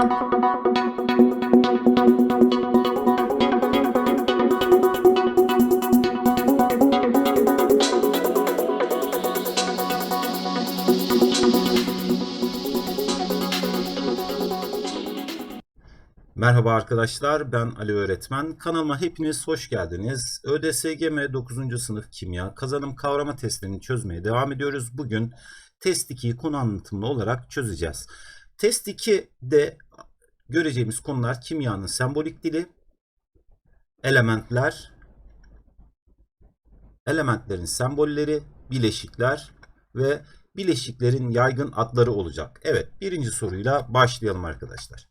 Merhaba arkadaşlar, ben Ali Öğretmen. Kanalıma hepiniz hoş geldiniz. ÖDSGM 9. sınıf kimya kazanım kavrama testlerini çözmeye devam ediyoruz. Bugün test 2'yi konu anlatımlı olarak çözeceğiz. Test 2'de göreceğimiz konular kimyanın sembolik dili, elementler, elementlerin sembolleri, bileşikler ve bileşiklerin yaygın adları olacak. Evet, birinci soruyla başlayalım arkadaşlar.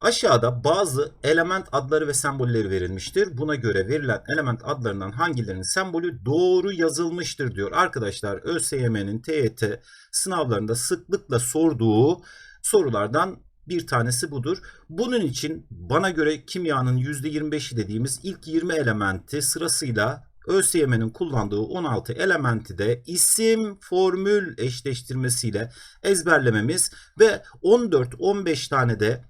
Aşağıda bazı element adları ve sembolleri verilmiştir. Buna göre verilen element adlarından hangilerinin sembolü doğru yazılmıştır diyor. Arkadaşlar ÖSYM'nin TYT sınavlarında sıklıkla sorduğu sorulardan bir tanesi budur. Bunun için bana göre kimyanın %25'i dediğimiz ilk 20 elementi sırasıyla ÖSYM'nin kullandığı 16 elementi de isim formül eşleştirmesiyle ezberlememiz ve 14-15 tane de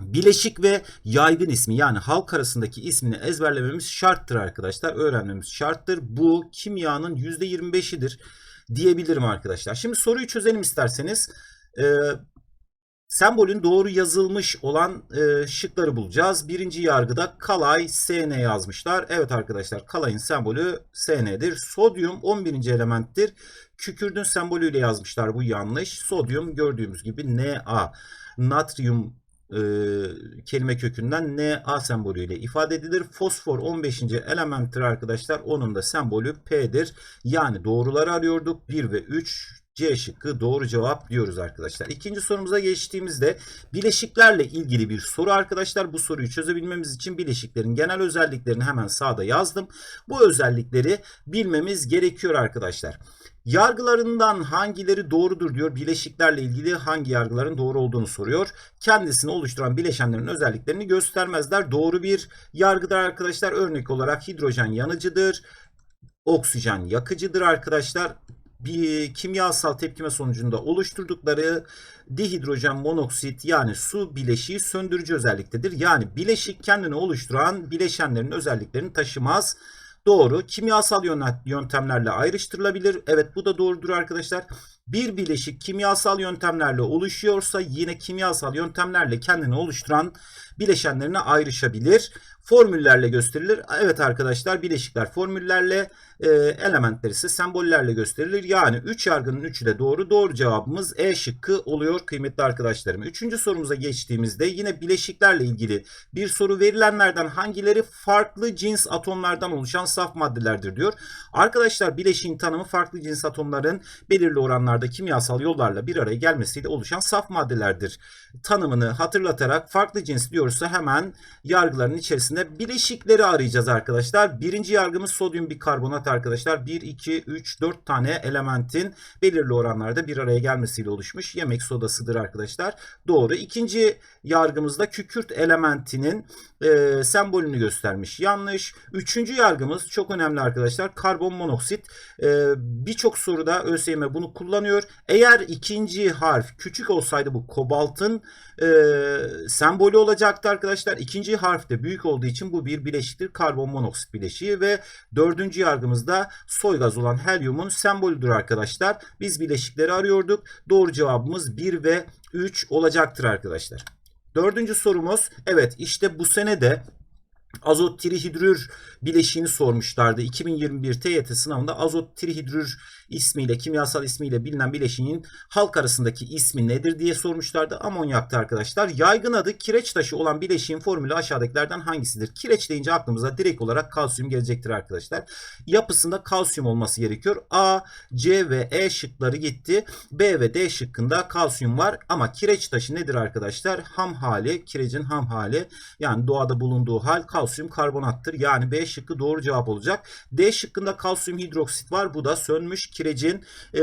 bileşik ve yaygın ismi yani halk arasındaki ismini ezberlememiz şarttır arkadaşlar. Öğrenmemiz şarttır. Bu kimyanın %25'idir diyebilirim arkadaşlar. Şimdi soruyu çözelim isterseniz. Ee, sembolün doğru yazılmış olan e, şıkları bulacağız. Birinci yargıda kalay SN yazmışlar. Evet arkadaşlar kalayın sembolü SN'dir. Sodyum 11. elementtir. Kükürdün sembolüyle yazmışlar. Bu yanlış. Sodyum gördüğümüz gibi Na. Natrium e, kelime kökünden Na sembolüyle ifade edilir. Fosfor 15. elementtir arkadaşlar. Onun da sembolü P'dir. Yani doğruları arıyorduk. 1 ve 3 C şıkkı doğru cevap diyoruz arkadaşlar. İkinci sorumuza geçtiğimizde bileşiklerle ilgili bir soru arkadaşlar. Bu soruyu çözebilmemiz için bileşiklerin genel özelliklerini hemen sağda yazdım. Bu özellikleri bilmemiz gerekiyor arkadaşlar. Yargılarından hangileri doğrudur diyor. Bileşiklerle ilgili hangi yargıların doğru olduğunu soruyor. Kendisini oluşturan bileşenlerin özelliklerini göstermezler. Doğru bir yargıdır arkadaşlar. Örnek olarak hidrojen yanıcıdır. Oksijen yakıcıdır arkadaşlar bir kimyasal tepkime sonucunda oluşturdukları dihidrojen monoksit yani su bileşiği söndürücü özelliktedir. Yani bileşik kendini oluşturan bileşenlerin özelliklerini taşımaz. Doğru. Kimyasal yöntemlerle ayrıştırılabilir. Evet bu da doğrudur arkadaşlar. Bir bileşik kimyasal yöntemlerle oluşuyorsa yine kimyasal yöntemlerle kendini oluşturan bileşenlerine ayrışabilir. Formüllerle gösterilir. Evet arkadaşlar bileşikler formüllerle e, elementler ise sembollerle gösterilir. Yani 3 yargının 3'ü de doğru. Doğru cevabımız E şıkkı oluyor kıymetli arkadaşlarım. Üçüncü sorumuza geçtiğimizde yine bileşiklerle ilgili bir soru verilenlerden hangileri farklı cins atomlardan oluşan saf maddelerdir diyor. Arkadaşlar bileşiğin tanımı farklı cins atomların belirli oranlarda kimyasal yollarla bir araya gelmesiyle oluşan saf maddelerdir. Tanımını hatırlatarak farklı cins diyorsa hemen yargıların içerisinde bileşikleri arayacağız arkadaşlar. Birinci yargımız sodyum bikarbonat arkadaşlar. 1, 2, 3, 4 tane elementin belirli oranlarda bir araya gelmesiyle oluşmuş yemek sodasıdır arkadaşlar. Doğru. İkinci yargımızda kükürt elementinin e, sembolünü göstermiş. Yanlış. Üçüncü yargımız çok önemli arkadaşlar. Karbon monoksit. E, Birçok soruda ÖSYM bunu kullanıyor. Eğer ikinci harf küçük olsaydı bu kobaltın e, sembolü olacaktı arkadaşlar. İkinci harf de büyük olduğu için bu bir bileşiktir. Karbon monoksit bileşiği ve dördüncü yargımızda soy gaz olan helyumun sembolüdür arkadaşlar. Biz bileşikleri arıyorduk. Doğru cevabımız 1 ve 3 olacaktır arkadaşlar. Dördüncü sorumuz evet işte bu sene de azot trihidrür bileşiğini sormuşlardı. 2021 TYT sınavında azot trihidrür ismiyle, kimyasal ismiyle bilinen bileşiğin halk arasındaki ismi nedir diye sormuşlardı. Amonyaktı arkadaşlar. Yaygın adı kireç taşı olan bileşiğin formülü aşağıdakilerden hangisidir? Kireç deyince aklımıza direkt olarak kalsiyum gelecektir arkadaşlar. Yapısında kalsiyum olması gerekiyor. A, C ve E şıkları gitti. B ve D şıkkında kalsiyum var ama kireç taşı nedir arkadaşlar? Ham hali, kirecin ham hali yani doğada bulunduğu hal kalsiyum karbonattır. Yani B şıkkı doğru cevap olacak. D şıkkında kalsiyum hidroksit var. Bu da sönmüş kirecin e,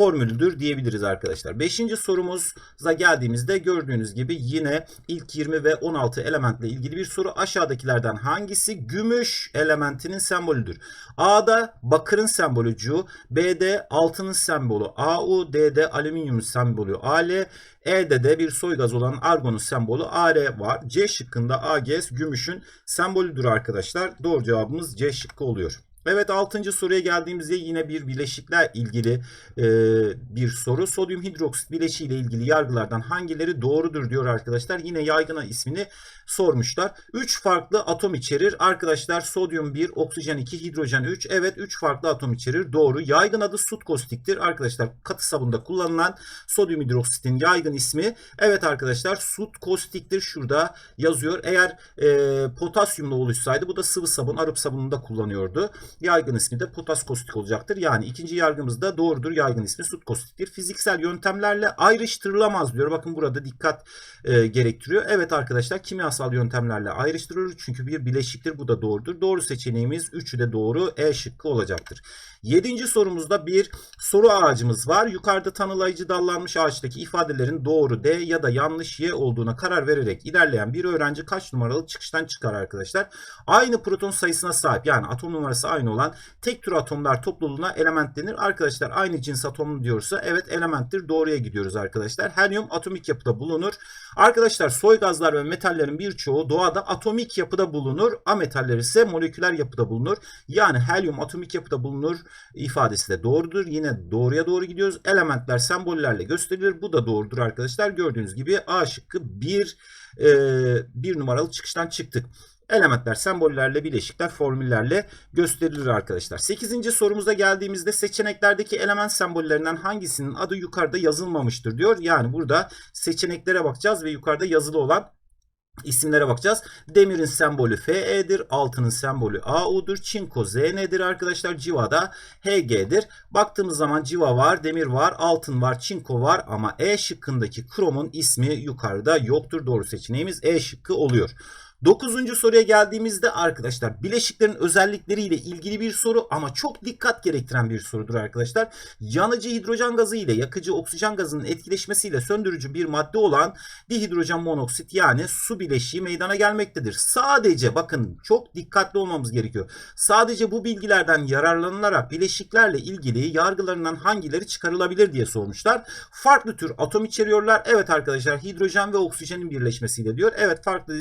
formülüdür diyebiliriz arkadaşlar. Beşinci sorumuza geldiğimizde gördüğünüz gibi yine ilk 20 ve 16 elementle ilgili bir soru. Aşağıdakilerden hangisi gümüş elementinin sembolüdür? A'da bakırın sembolü Cu, B'de altının sembolü Au, D'de alüminyumun sembolü Al, E'de de bir soy gaz olan argonun sembolü Ar var. C şıkkında Ag gümüşün sembolüdür arkadaşlar. Doğru cevabımız C şıkkı oluyor. Evet 6. soruya geldiğimizde yine bir bileşikle ilgili e, bir soru. Sodyum hidroksit bileşiği ile ilgili yargılardan hangileri doğrudur diyor arkadaşlar. Yine yaygına ismini sormuşlar. 3 farklı atom içerir. Arkadaşlar sodyum 1, oksijen 2, hidrojen 3. Evet 3 farklı atom içerir. Doğru. Yaygın adı sut kostiktir. Arkadaşlar katı sabunda kullanılan sodyum hidroksitin yaygın ismi. Evet arkadaşlar sut kostiktir. Şurada yazıyor. Eğer e, potasyumla oluşsaydı bu da sıvı sabun, arıp sabununda kullanıyordu. Yaygın ismi de potas kostik olacaktır. Yani ikinci yargımız da doğrudur. Yaygın ismi sut kostiktir. Fiziksel yöntemlerle ayrıştırılamaz diyor. Bakın burada dikkat e, gerektiriyor. Evet arkadaşlar kimyasal yöntemlerle ayrıştırılır. Çünkü bir bileşiktir. Bu da doğrudur. Doğru seçeneğimiz 3'ü de doğru. E şıkkı olacaktır. Yedinci sorumuzda bir soru ağacımız var. Yukarıda tanılayıcı dallanmış ağaçtaki ifadelerin doğru D ya da yanlış Y olduğuna karar vererek ilerleyen bir öğrenci kaç numaralı çıkıştan çıkar arkadaşlar? Aynı proton sayısına sahip yani atom numarası aynı olan tek tür atomlar topluluğuna element denir. Arkadaşlar aynı cins atom diyorsa evet elementtir. Doğruya gidiyoruz arkadaşlar. Helyum atomik yapıda bulunur. Arkadaşlar soy gazlar ve metallerin birçoğu doğada atomik yapıda bulunur. Ametaller ise moleküler yapıda bulunur. Yani helyum atomik yapıda bulunur ifadesi de doğrudur. Yine doğruya doğru gidiyoruz. Elementler sembollerle gösterilir. Bu da doğrudur arkadaşlar. Gördüğünüz gibi A şıkkı bir, e, bir numaralı çıkıştan çıktık. Elementler sembollerle, bileşikler formüllerle gösterilir arkadaşlar. 8. sorumuza geldiğimizde seçeneklerdeki element sembollerinden hangisinin adı yukarıda yazılmamıştır diyor. Yani burada seçeneklere bakacağız ve yukarıda yazılı olan isimlere bakacağız. Demirin sembolü Fe'dir. Altının sembolü AU'dur. Çinko ZN'dir arkadaşlar. Civa da HG'dir. Baktığımız zaman civa var, demir var, altın var, çinko var ama E şıkkındaki kromun ismi yukarıda yoktur. Doğru seçeneğimiz E şıkkı oluyor. Dokuzuncu soruya geldiğimizde arkadaşlar bileşiklerin özellikleriyle ilgili bir soru ama çok dikkat gerektiren bir sorudur arkadaşlar. Yanıcı hidrojen gazı ile yakıcı oksijen gazının etkileşmesiyle söndürücü bir madde olan dihidrojen monoksit yani su bileşiği meydana gelmektedir. Sadece bakın çok dikkatli olmamız gerekiyor. Sadece bu bilgilerden yararlanılarak bileşiklerle ilgili yargılarından hangileri çıkarılabilir diye sormuşlar. Farklı tür atom içeriyorlar. Evet arkadaşlar hidrojen ve oksijenin birleşmesiyle diyor. Evet farklı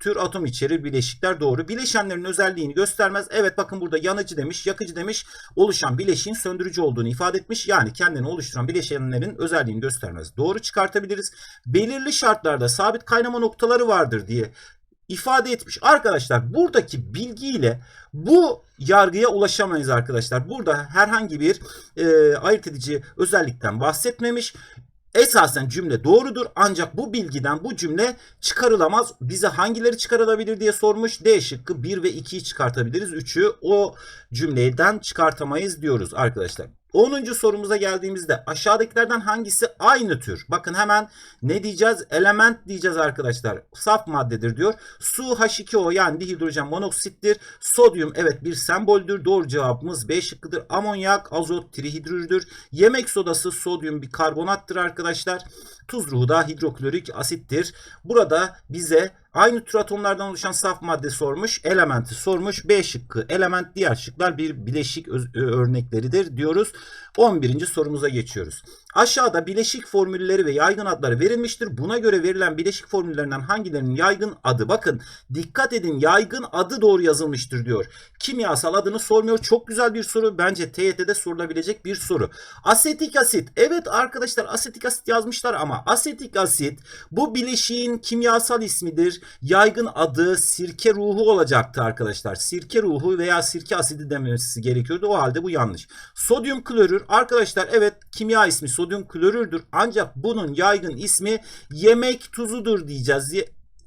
tür atom içerir bileşikler doğru. Bileşenlerin özelliğini göstermez. Evet bakın burada yanıcı demiş, yakıcı demiş. Oluşan bileşiğin söndürücü olduğunu ifade etmiş. Yani kendini oluşturan bileşenlerin özelliğini göstermez. Doğru çıkartabiliriz. Belirli şartlarda sabit kaynama noktaları vardır diye ifade etmiş. Arkadaşlar buradaki bilgiyle bu yargıya ulaşamayız arkadaşlar. Burada herhangi bir e, ayırt edici özellikten bahsetmemiş. Esasen cümle doğrudur ancak bu bilgiden bu cümle çıkarılamaz. Bize hangileri çıkarılabilir diye sormuş. D şıkkı 1 ve 2'yi çıkartabiliriz. 3'ü o cümleden çıkartamayız diyoruz arkadaşlar. 10. sorumuza geldiğimizde aşağıdakilerden hangisi aynı tür? Bakın hemen ne diyeceğiz? Element diyeceğiz arkadaşlar. Saf maddedir diyor. Su H2O yani dihidrojen monoksittir. Sodyum evet bir semboldür. Doğru cevabımız B şıkkıdır. Amonyak, azot, trihidrürdür. Yemek sodası sodyum bir karbonattır arkadaşlar. Tuz ruhu da hidroklorik asittir. Burada bize aynı tür atomlardan oluşan saf madde sormuş. Elementi sormuş. B şıkkı element diğer şıklar bir bileşik örnekleridir diyoruz. 11. sorumuza geçiyoruz. Aşağıda bileşik formülleri ve yaygın adları verilmiştir. Buna göre verilen bileşik formüllerinden hangilerinin yaygın adı? Bakın dikkat edin yaygın adı doğru yazılmıştır diyor. Kimyasal adını sormuyor. Çok güzel bir soru. Bence TYT'de sorulabilecek bir soru. Asetik asit. Evet arkadaşlar asetik asit yazmışlar ama asetik asit bu bileşiğin kimyasal ismidir. Yaygın adı sirke ruhu olacaktı arkadaşlar. Sirke ruhu veya sirke asidi demesi gerekiyordu. O halde bu yanlış. Sodyum klorür. Arkadaşlar evet kimya ismi sodyum klorürdür. Ancak bunun yaygın ismi yemek tuzudur diyeceğiz.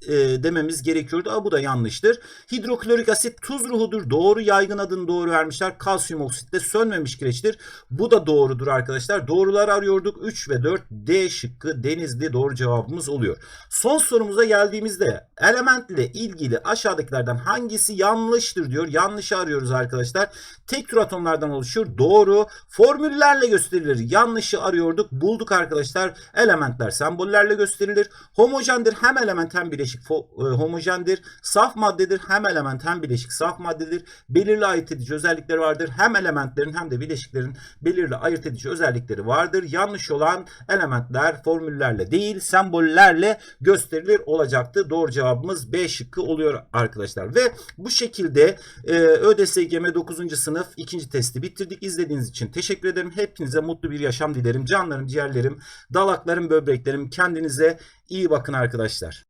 E, dememiz gerekiyordu. Ama bu da yanlıştır. Hidroklorik asit tuz ruhudur. Doğru yaygın adını doğru vermişler. Kalsiyum oksit de sönmemiş kireçtir. Bu da doğrudur arkadaşlar. Doğruları arıyorduk. 3 ve 4 D şıkkı Denizli doğru cevabımız oluyor. Son sorumuza geldiğimizde elementle ilgili aşağıdakilerden hangisi yanlıştır diyor. Yanlışı arıyoruz arkadaşlar. Tek tür atomlardan oluşur. Doğru. Formüllerle gösterilir. Yanlışı arıyorduk. Bulduk arkadaşlar. Elementler sembollerle gösterilir. Homojendir. Hem element hem bileşik fo- e, homojendir. Saf maddedir. Hem element hem bileşik saf maddedir. Belirli ayırt edici özellikleri vardır. Hem elementlerin hem de bileşiklerin belirli ayırt edici özellikleri vardır. Yanlış olan elementler formüllerle değil sembollerle gösterilir olacaktı. Doğru cevabımız B şıkkı oluyor arkadaşlar. Ve bu şekilde e, ÖDSGM 9. sınıf 2. testi bitirdik. İzlediğiniz için teşekkür ederim. Hepinize mutlu bir yaşam dilerim. Canlarım, ciğerlerim, dalaklarım, böbreklerim. Kendinize iyi bakın arkadaşlar.